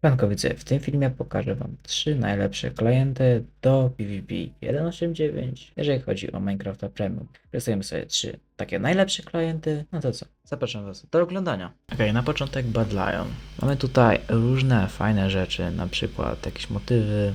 Frankowice, w tym filmie pokażę Wam trzy najlepsze klienty do PvP 1.8.9, jeżeli chodzi o Minecrafta Premium. Rysujemy sobie trzy takie najlepsze klienty, no to co? Zapraszam Was do oglądania. Ok, na początek Bad Lion. Mamy tutaj różne fajne rzeczy, na przykład jakieś motywy,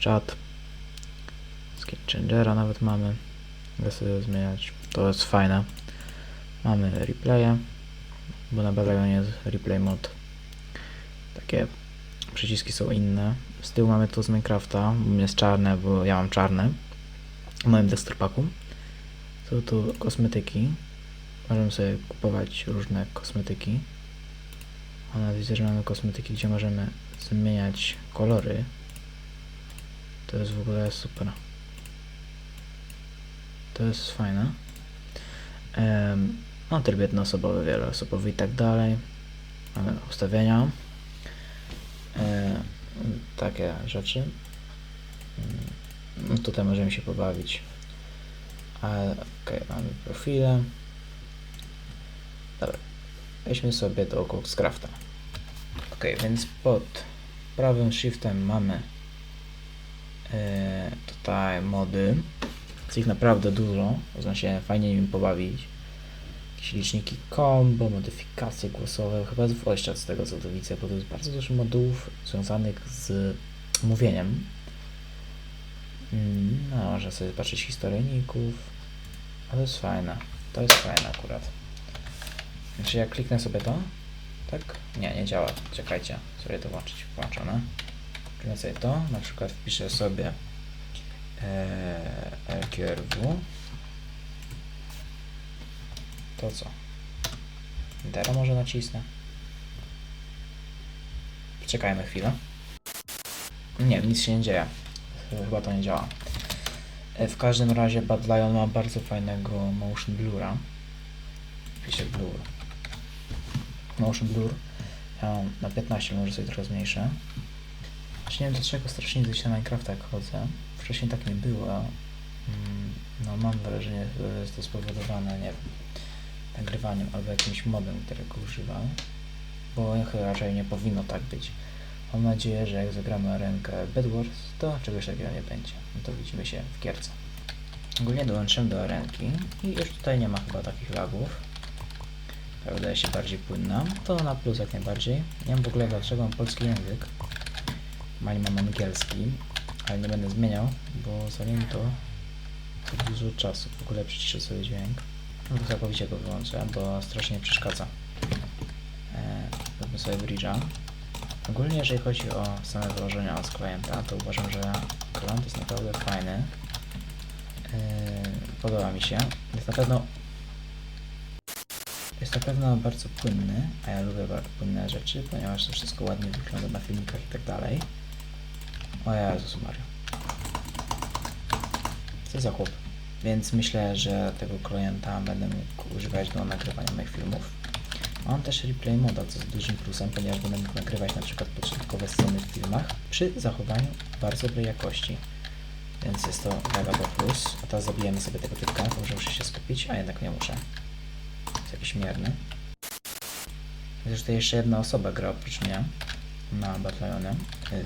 czat, skin changera nawet mamy, mogę sobie zmieniać, to jest fajne. Mamy replaye, bo na Bad Lionie jest replay mod takie przyciski są inne. Z tyłu mamy to z Minecrafta, jest czarne, bo ja mam czarne w moim desktop packu. Są tu kosmetyki. Możemy sobie kupować różne kosmetyki. A nawet widzę, że mamy kosmetyki, gdzie możemy zmieniać kolory. To jest w ogóle super. To jest fajne. Um, no tryb jednoosobowy, wieloosobowy i tak dalej. Mamy ustawienia. E, takie rzeczy. Mm, tutaj możemy się pobawić. Okej, mamy profile. Dobra. Weźmy sobie do Coxcrafta. Ok, więc pod prawym shiftem mamy e, tutaj mody. Jest ich naprawdę dużo. Można się fajnie nimi pobawić. Jakieś liczniki combo, modyfikacje głosowe, chyba chat z tego co to widzę, bo to jest bardzo dużo modułów związanych z mówieniem. Mm, No, można sobie zobaczyć historyjników. A to jest fajne. To jest fajne akurat. Znaczy jak kliknę sobie to? Tak? Nie, nie działa. Czekajcie, sobie to włączyć. Włączone. Kliknę sobie to, na przykład wpiszę sobie e, LQRW. To co? Teraz może nacisnę. Czekajmy chwilę. Nie, nic się nie dzieje. Chyba to nie działa. E, W każdym razie Bad Lion ma bardzo fajnego motion blura. Pisze blur. Motion blur. Mam na 15, może sobie trochę zmniejszę. Właśnie nie wiem dlaczego strasznie gdzieś na Minecrafta chodzę. Wcześniej tak nie było. Mm, No mam wrażenie, że jest to spowodowane, nie wiem, nagrywaniem albo jakimś modem, którego używam. Bo chyba raczej nie powinno tak być. Mam nadzieję, że jak zagramy rękę Bedwars, to czegoś takiego nie będzie. No to widzimy się w gierce. Ogólnie dołączyłem do arenki i już tutaj nie ma chyba takich lagów. Ta wydaje się bardziej płynna. To na plus jak najbardziej. Nie wiem w ogóle dlaczego mam polski język. Mali mam angielski, ale nie będę zmieniał, bo zajmie to dużo czasu. W ogóle przyciszę sobie dźwięk. Całkowicie go wyłączę, bo strasznie przeszkadza. Eee, Zróbmy sobie bridge'a. Ogólnie jeżeli chodzi o same wyłożenia z klienta, to uważam, że klient jest naprawdę fajny. Yy, podoba mi się. Jest na pewno jest na pewno bardzo płynny, a ja lubię bardzo płynne rzeczy, ponieważ to wszystko ładnie wygląda na filmikach i tak dalej. O Jezus Mario. Co za chłop. Więc myślę, że tego klienta będę mógł używać do nagrywania moich filmów. Mam też replay moda, co jest dużym plusem, ponieważ będę mógł nagrywać na przykład początkowe sceny w filmach przy zachowaniu bardzo dobrej jakości. Więc jest to mega do plus. A teraz zabijemy sobie tego typka, może muszę się skupić, a jednak nie muszę. Jest jakiś mierny. Jest tutaj jeszcze jedna osoba gra oprócz mnie na Battleonie,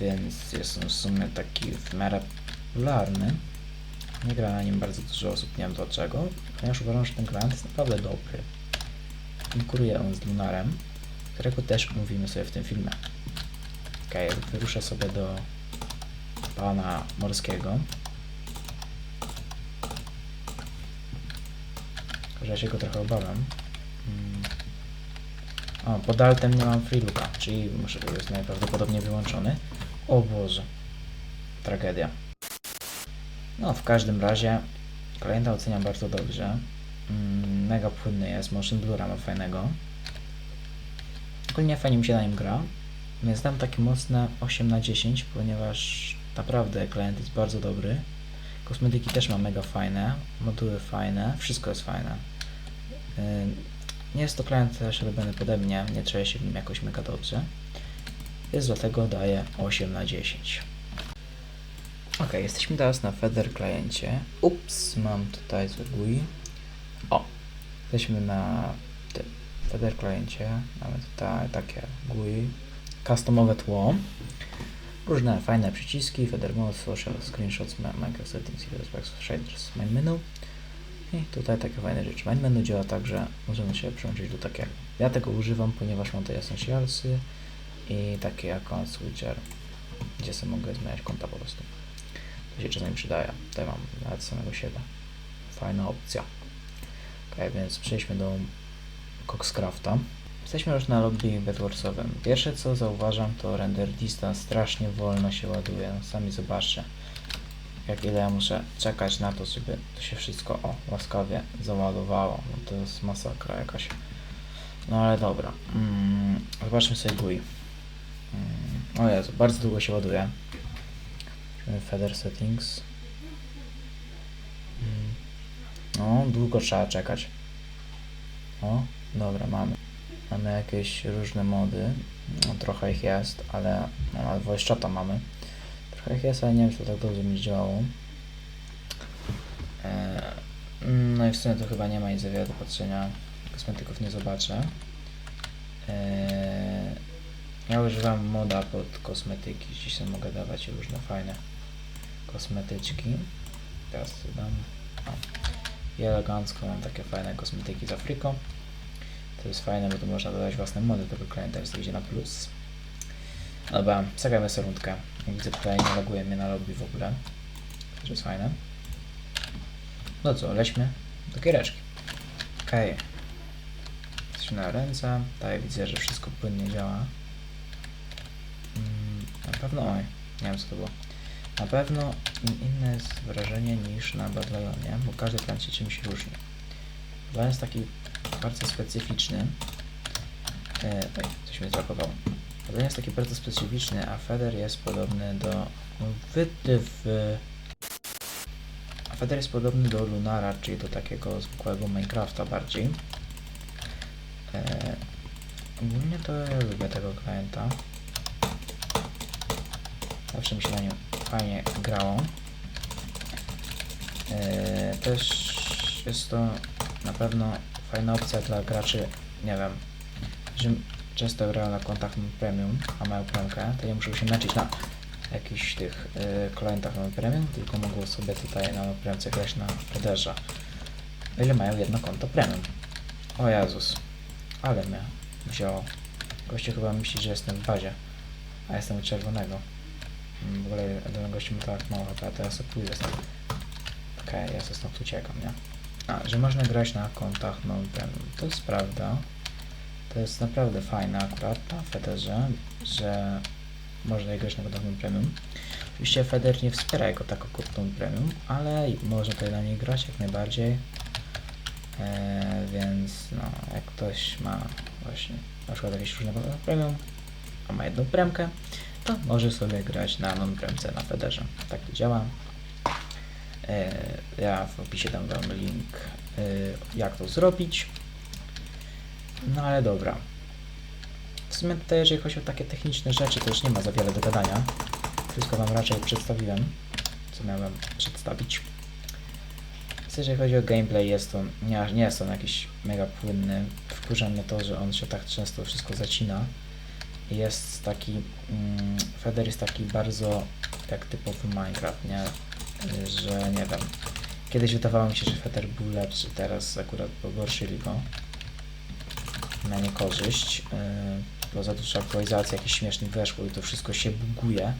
więc jest on w sumie taki w miarę popularny. Nie gra na nim bardzo dużo osób, nie wiem dlaczego, ponieważ uważam, że ten klient jest naprawdę dobry. Konkuruje on z Lunarem, którego też mówimy sobie w tym filmie. Okej, okay, wyruszę sobie do pana morskiego. Tylko, ja się go trochę obawiam. Mm. O, pod altem nie mam free czyli muszę jest najprawdopodobniej wyłączony. O Boże. Tragedia. No, w każdym razie klienta oceniam bardzo dobrze. Mm, mega płynny jest, motion blura ma fajnego. Ogólnie fajnie mi się na nim gra. Więc dam takie mocne 8 na 10, ponieważ naprawdę klient jest bardzo dobry. Kosmetyki też ma mega fajne, moduły fajne, wszystko jest fajne. Nie jest to klient też robiony pode mnie, nie czuję się w nim jakoś mega dobrze. Więc dlatego daję 8 na 10. Ok, jesteśmy teraz na Feder kliencie. Ups, mam tutaj zły GUI. O, jesteśmy na tym Feder kliencie. Mamy tutaj takie GUI. customowe tło, różne fajne przyciski, Feather Mode, Social Screenshots, Micro Settings, Respects, Shaders, Main Menu i tutaj takie fajne rzeczy. Main Menu działa tak, że możemy się przełączyć do takiego. Ja tego używam, ponieważ mam te Essentialsy i takie account switcher, gdzie sobie mogę zmieniać konta po prostu. Się czasami przydaje. Tutaj mam nawet samego siebie. Fajna opcja. Ok, więc przejdźmy do Coxcrafta. Jesteśmy już na lobby Bedwarsowym. Pierwsze co zauważam to render distance strasznie wolno się ładuje. No, sami zobaczcie jak ile ja muszę czekać na to, żeby to się wszystko o, łaskawie załadowało. No to jest masakra jakaś. No ale dobra. Mm, zobaczmy sobie GUI. Mm, o Jezu, bardzo długo się ładuje. Feather settings. No, długo trzeba czekać. O, dobra, mamy. Mamy jakieś różne mody. No, trochę ich jest, ale no, voice mamy. Trochę ich jest, ale nie wiem, czy to tak dobrze mi działało. Eee, no i w sumie to chyba nie ma nic za wiele do patrzenia. Kosmetyków nie zobaczę. Eee, ja używam moda pod kosmetyki. Dziś sobie mogę dawać różne fajne kosmetyczki. Teraz dam. I elegancko mam takie fajne kosmetyki z Afryką. To jest fajne, bo tu można dodać własne mody do klienta, jest to idzie na plus. Dobra, zagrajmy sobie rundkę. Widzę tutaj nie loguje mnie na lobby w ogóle. To jest fajne. No co, lećmy do giereczki. Okej. Okay. Jesteśmy na ręce. Tutaj widzę, że wszystko płynnie działa. Mm, na pewno, oj, nie wiem co to było. Na pewno in- inne jest wrażenie niż na Badlajonie, bo każdy plan się czymś różni. Badlajon jest taki bardzo specyficzny. E, coś mnie zachowało. Badlajon jest taki bardzo specyficzny, a Feather jest podobny do... No, wyty w... A Feather jest podobny do Lunara, czyli do takiego zwykłego Minecrafta bardziej. E, ogólnie to ja lubię tego klienta. Zawsze mi się na nim fajnie grało. E, też jest to na pewno fajna opcja dla graczy, nie wiem, że często grają na kontach premium, a mają premkę, to nie muszą się męczyć na jakichś tych y, klientach premium, tylko mogą sobie tutaj na premce grać na Federze. O ile mają jedno konto premium. O Jezus, ale mnie wziął. Gościu chyba myśli, że jestem w bazie, a jestem czerwonego. W ogóle jeden gościu ma tak mało HP, sobie pójdę stąd. Okej, okay, ja sobie stąd uciekam, nie? A, że można grać na kontach non-premium. To jest prawda. To jest naprawdę fajne akurat na Federze, że można grać na kontach non-premium. Oczywiście Feder nie wspiera jako tako kont non-premium, ale można tutaj na niej grać jak najbardziej. Eee, więc no, jak ktoś ma właśnie na przykład jakieś różne konta premium, a ma jedną premkę, to może sobie grać na non-premce na Federze. Tak to działa. E, Ja w opisie dam Wam link, e, jak to zrobić. No ale dobra. W sumie tutaj, jeżeli chodzi o takie techniczne rzeczy, to już nie ma za wiele do gadania. Wszystko Wam raczej przedstawiłem, co miałem przedstawić. Więc jeżeli chodzi o gameplay, jest on, nie, nie jest on jakiś mega płynny. Wkurza mnie to, że on się tak często wszystko zacina. Jest taki, mm, Feder jest taki bardzo jak typowy Minecraft, nie? Że nie wiem. Kiedyś wydawało mi się, że Fetter był lepszy, teraz akurat pogorszyli go na niekorzyść. Yy, bo za dużo aktualizacji jakichś śmiesznych weszło i to wszystko się buguje.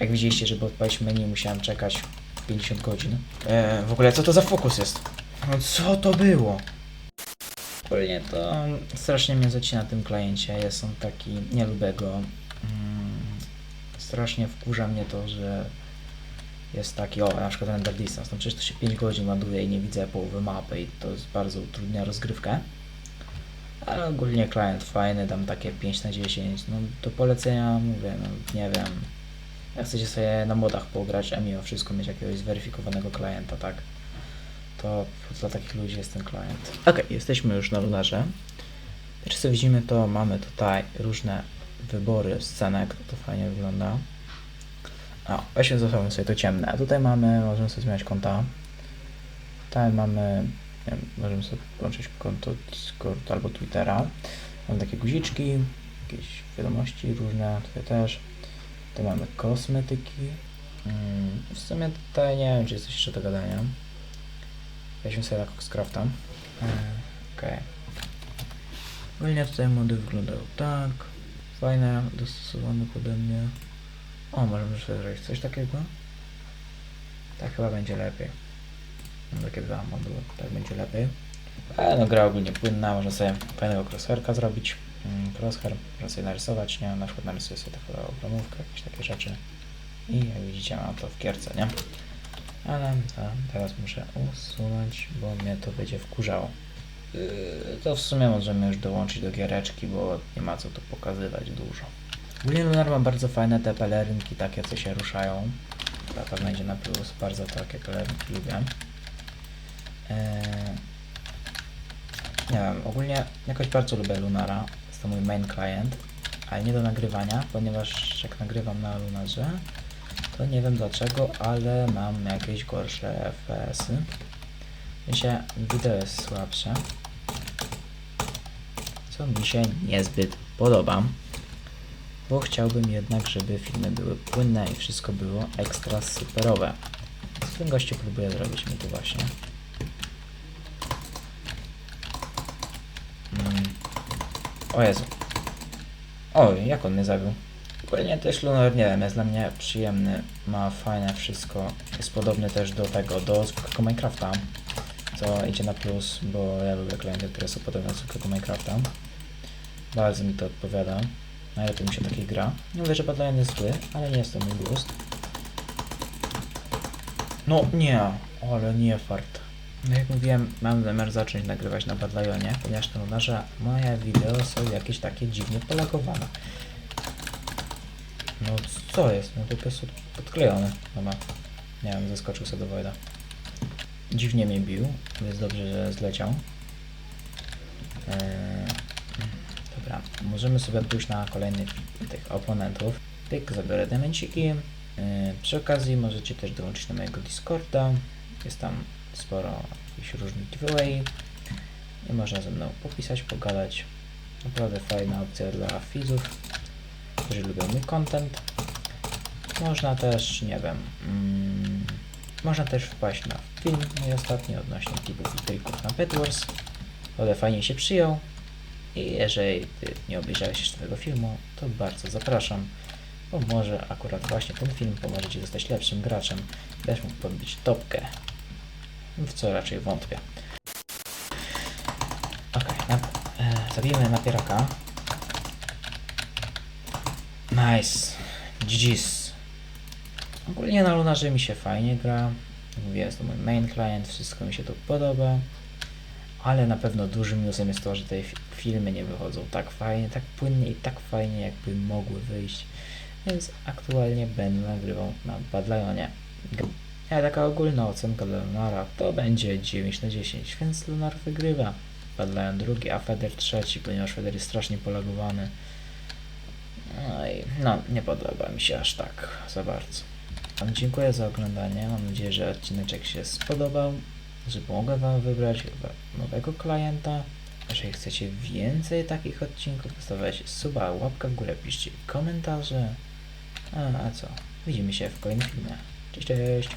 Jak widzieliście, żeby odpalić menu musiałem czekać 50 godzin. E, w ogóle co to za fokus jest? No co to było? Ogólnie to strasznie mnie zacina na tym kliencie. Jest on taki, nie lubię go. Mm, strasznie wkurza mnie to, że jest taki, o, na przykład render distance, no przecież to się 5 godzin ładuje i nie widzę połowy mapy i to jest bardzo utrudnia rozgrywkę. Ale ogólnie klient fajny, dam takie 5 na 10, no do polecenia mówię, no nie wiem. Jak chcecie sobie na modach pograć, a mimo wszystko mieć jakiegoś zweryfikowanego klienta, tak? To dla takich ludzi jest ten klient. Ok, jesteśmy już na lunarze. Pierwsze co widzimy to mamy tutaj różne wybory scenek, to fajnie wygląda. O, weźmy zostawmy sobie to ciemne. A tutaj mamy, możemy sobie zmieniać konta. Tutaj mamy, nie wiem, możemy sobie włączyć konto Discord albo Twittera. Mamy takie guziczki, jakieś wiadomości różne, tutaj też. Tu mamy kosmetyki. Mm, w sumie tutaj nie wiem, czy jest coś jeszcze do gadania. Weźmy sobie na Coxcrafta. E, Okej. Ogólnie tutaj mody wyglądają tak. Fajne, dostosowane pode mnie. O, możemy sobie zrobić coś takiego. Tak chyba będzie lepiej. Mam takie dwa moduły, tak będzie lepiej. Ale no gra ogólnie płynna, można sobie fajnego crosshairka zrobić. Mm, Crosshair, można sobie narysować, nie? Na przykład narysuję sobie taką obramówkę, jakieś takie rzeczy. I jak widzicie mam to w kierce, nie? Ale teraz muszę usunąć, bo mnie to będzie wkurzało. Yy, to w sumie możemy już dołączyć do giereczki, bo nie ma co tu pokazywać dużo. Lunar ma bardzo fajne te pelerynki, takie co się ruszają. Pewno idzie na plus, bardzo takie pelerynki lubię. Eee, nie wiem, ogólnie jakoś bardzo lubię Lunara, jest to mój main client, ale nie do nagrywania, ponieważ jak nagrywam na Lunarze, to nie wiem dlaczego, ale mam jakieś gorsze FPS-y. Się wideo jest słabsze, co mi się niezbyt podoba, bo chciałbym jednak, żeby filmy były płynne i wszystko było ekstra superowe. Co ten gościu próbuje zrobić mi tu właśnie? Mm. O Jezu. Oj, jak on mnie zabił? Ogólnie też Lunar, nie wiem, jest dla mnie przyjemny, ma fajne wszystko. Jest podobny też do tego, do zwykłego Minecrafta, co idzie na plus, bo ja lubię klienty, które są podobne do zwykłego Minecrafta. Bardzo mi to odpowiada. Najlepiej mi się takiej gra. Nie mówię, że Badlion jest zły, ale nie jest to mój gust. No nie, ale nie fart. No jak mówiłem, mam zamiar zacząć nagrywać na Badlionie, ponieważ na Lunarze moje wideo są jakieś takie dziwnie polagowane. No co jest? No to po prostu podklejone. Dobra. Nie wiem, zaskoczył sobie do Wojda. Dziwnie mnie bił, więc dobrze, że zleciał. Eee, dobra, możemy sobie pójść na kolejnych tych oponentów. Pyk, zabiorę demenciki. Eee, przy okazji możecie też dołączyć do mojego Discorda. Jest tam sporo jakichś różnych giveaway. I można ze mną popisać, pogadać. Naprawdę fajna opcja dla widzów którzy lubią mój content. Można też, nie wiem, mm, można też wpaść na film mój ostatni odnośnie tipów i trików na Bedwars. Ale fajnie się przyjął. I jeżeli ty nie obejrzałeś jeszcze tego filmu, to bardzo zapraszam, bo może akurat właśnie ten film pomoże ci zostać lepszym graczem, będziesz mógł podbić topkę, w co raczej wątpię. Okej, okay, e, zabijemy napieraka. Nice. GG's. Ogólnie na Lunarze mi się fajnie gra. Mówię, jest to mój main client, wszystko mi się tu podoba. Ale na pewno dużym minusem jest to, że te fi- filmy nie wychodzą tak fajnie, tak płynnie i tak fajnie, jakby mogły wyjść. Więc aktualnie będę nagrywał na Bad Lionie. G- A taka ogólna ocenka dla Lunara to będzie 9 na 10, więc Lunar wygrywa. Bad Lion drugi, a Feder trzeci, ponieważ Feder jest strasznie polagowany. No i no, nie podoba mi się aż tak za bardzo. Dziękuję za oglądanie. Mam nadzieję, że odcineczek się spodobał, że pomogę Wam wybrać nowego klienta. Jeżeli chcecie więcej takich odcinków, zostawiajcie suba, łapkę w górę, piszcie komentarze. A, a co? Widzimy się w kolejnym filmie. Cześć, cześć!